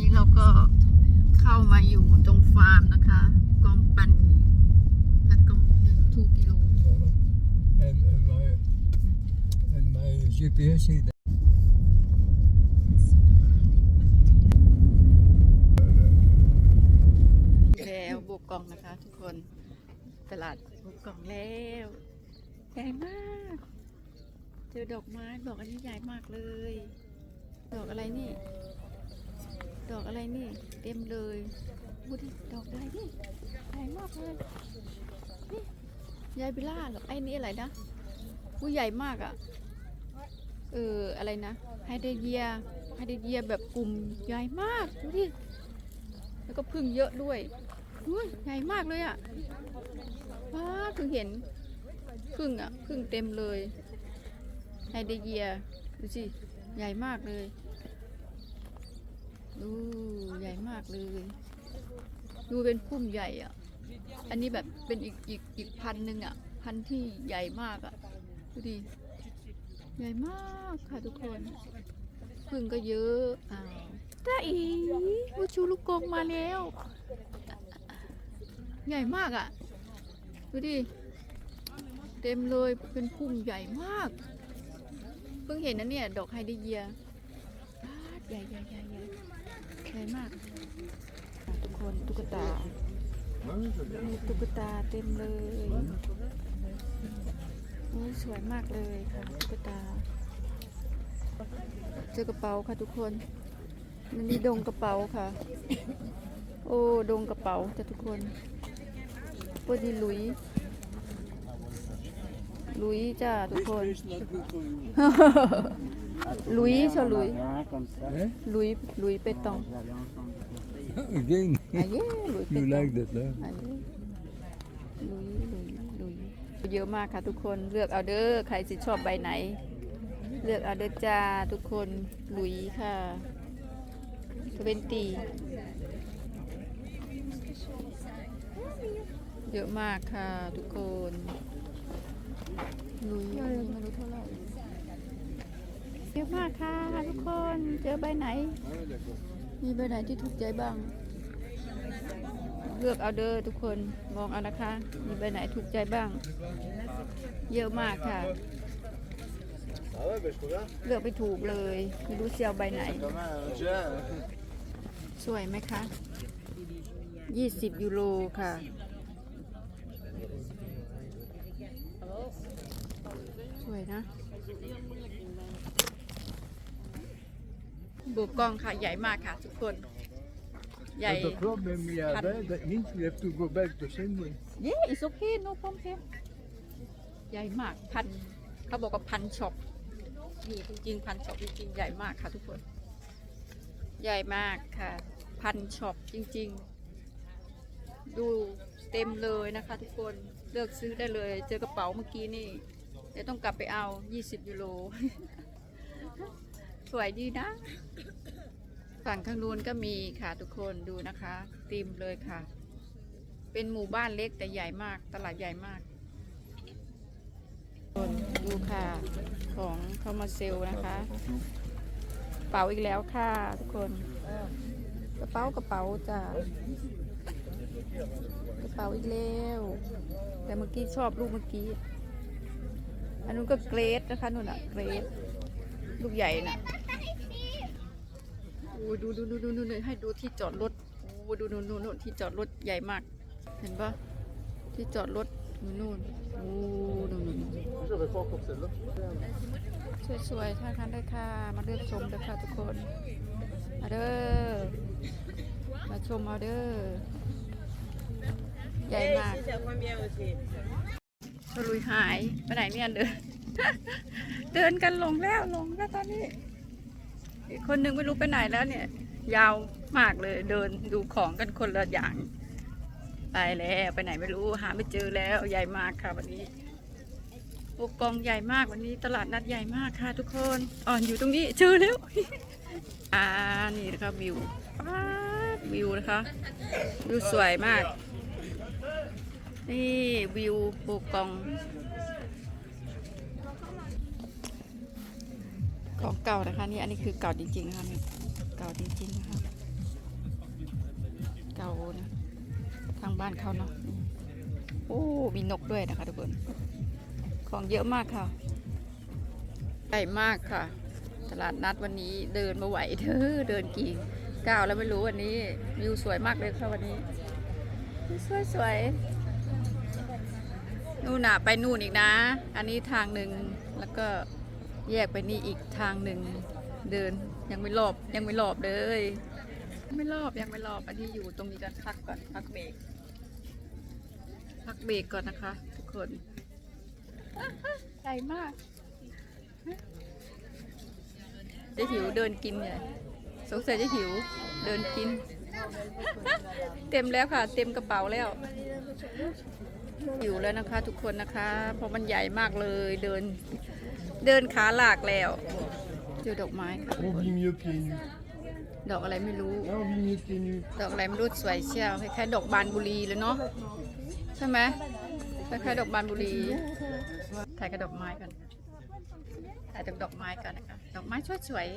นี้เราก็เข้ามาอยู่ตรงฟาร์มนะคะ กองปันแล้วก็ทูกิโล En, en, mijn, en mijn GPS zit daar. แล้วบุกกองนะคะทุกคน ตลาดบุกกองแล้วใหญ่มาก เจอดอกไม้ดอกอันนี้ใหญ่มากเลย ดอกอะไรนี่ ดอกอะไรนี่ เต็มเลยดูดิดอกอะไรนี่ใหญ่มากเลยนี่ยายบิล่าหรอไอ้นี่อะไรนะผู้ใหญ่มากอะ่ะเอออะไรนะไฮเดรเยียไฮเดรเยียแบบกลุ่มใหญ่มากดูดิแล้วก็พึ่งเยอะด้วยอุ้ยใหญ่มากเลยอะ่ะว้าเพิ่งเห็นพึ่งอะ่ะพึ่งเต็มเลยไฮเดรเยียดูสิใหญ่มากเลย ดูใหญ่มากเลย ดูเป็นพุ่มใหญ่อะ่ะ อันนี้แบบเป็นอีกอีกอีกพันหนึ่งอะ่ะ พันธุ์ที่ใหญ่มากอะ่ะ ดูดิ ใหญ่มากค่ะทุกคนพึ่งก็เยอะอ้าวตาอีวูชูลูกกงมาแล้ว ใหญ่มากอะ่ะ ดูดิ เต็มเลยเป็นพุ่มใหญ่มาก เพิ่งเห็นนะเนี่ย ดอกไฮเดรเยียป๊าดใหญ่ใหญ่ใหญ่ใหญ่ ใหญ่มาก ทุกคนตุ๊กตามีตุ๊กตาเต็มเลยโอ้ยสวยมากเลยค่ะตุ๊กตา เจอกระเป๋าค่ะทุกคนมันมีดงกระเป๋าค่ะ โอ้ดงกระเป๋าจ้ะทุกคนพวกนี้ลุย ลุยจ้าทุกคน หลุยชอหลุย Hè? หลุยหลุยไปตอง Again, อะเย้หลุยไป you ตอง like that, huh? อันนี้ลุยลุยลุยเยอะมากค่ะทุกคน เลือกเอาเด้อ ใครสิชอบใบไหน เลือกเอาเด้อจ้าทุกคน ลุยค่ะเวนตีเยอะมากค่ะทุกคน ลุยไม่รู้เท่าไหร่ เยอะมากค่ะทุกคนเจอใบไหน มีใบไหนที่ถูกใจบ้าง เลือกเอาเด้อทุกคนมองเอานะคะ มีใบไหนถูกใจบ้าง เยอะมากค่ะ เลือกไปถูกเลยไม่รู้เสียวใบไหน สวยไหมคะ20ยูโรค่ะสวยนะ บุกกล้องค่ะใหญ่มากค่ะทุกคนใหญ่ But the problem we have, eh, that means we have to go back to Sydney. เย้ it's okay no problem ใหญ่มากพันเขาบอกว่าพันช็อปนี่จริงๆพันช็อปจริงๆใหญ่มากค่ะทุกคน ใหญ่มากค่ะพันช็อปจริงๆ ดูเต็มเลยนะคะทุกคนเลือกซื้อได้เลย เจอกระเป๋าเมื่อกี้นี่เดี๋ยวต้องกลับไปเอา 20 ยูโร สวยดีนะ ฝั่งข้างนู้นก็มีค่ะทุกคนดูนะคะต็มเลยค่ะ เป็นหมู่บ้านเล็กแต่ใหญ่มาก ตลาดใหญ่มากคนดูค่ะ ของเข้ามาเซลนะคะกระเป๋าอีกแล้วค่ะทุกคนกระเป๋ากระเป๋าจ้ะกระเป๋าอีกแล้ว แต่เมื่อกี้ชอบลูกเมื่อกี้ อันนู้นก็เกรดนะคะนู่นอะเกรด ลูกใหญ่น่ะโอ้ยดูดูดูดูดูดูให้ดูที่จอดรถโอ้ยดูดูดูดูที่จอดรถใหญ่มาก เห็นปะที่จอดรถอยู่นู่นโอ้นู่นนู่นสวยๆท่าทานได้ค่ะ มาเลือกชมเด้อค่ะทุกคนมาเด้อมาชมเอาเด้อใหญ่มากสลุยหายไปไหนเนี่ยเดิน เดินกันลงแล้วลงแล้วตอนนี้ อีกคนหนึ่งไม่รู้ไปไหนแล้วเนี่ย ยาวมากเลยเดินดูของกันคนละอย่างตายแล้วไปไหนไม่รู้หาไม่เจอแล้วใหญ่มากค่ะวันนี้โอ้กองใหญ่มากวันนี้ตลาดนัดใหญ่มากค่ะทุกคนอ่อนอยู่ตรงนี้เจอแล้วอ่านี่นะคะวิววิวนะคะวิวสวยมาก นี่วิวปูกอง ของเก่านะคะนี่อันนี้คือเก่าจริงๆนะคะเก่าจริงๆนะคะเก่านะทางบ้านเขาเนาะโอ้มีนกด้วยนะคะทุกคนของเยอะมากค่ะใหญ่มากค่ะ ตลาดนัดวันนี้เดินมาไหวเธอเดินกี่ก้าวแล้วไม่รู้วันนี้วิวสวยมากเลยค่ะวันนี้สวยสวยนู่นน่ะไปนู่นอีกนะ อันนี้ทางหนึ่งแล้วก็ แยกไปนี่อีกทางหนึ่งเดินยังไม่รอบยังไม่รอบเลย ไม่รอบยังไม่รอบอันนี้อยู่ตรงนี้กันพักก่อนพักเบรกพักเบรกก่อนนะคะ ทุกคนใหญ่มากจะหิวเดินกินใหญ่สงสัยจะหิวเดินกิน เต็มแล้วค่ะ เต็มกระเป๋าแล้วหิวแล้วนะคะ ทุกคนนะคะเพราะมันใหญ่มากเลยเดิน เดินขาหลากแล้วเจอดอกไม้ค่ะ On vit mieux pieds nus. ดอกอะไรไม่รู้ Là, on vit mieux pieds nus. ดอกอะไรไม่รู้สวยเชียวคล้ายๆดอกบานบุรีเลยเนาะใช่ไหมคล้ายๆดอกบานบุรีถ่ายกับดอกไม้กันถ่ายจากดอกไม้กันนะคะดอกไม้สวย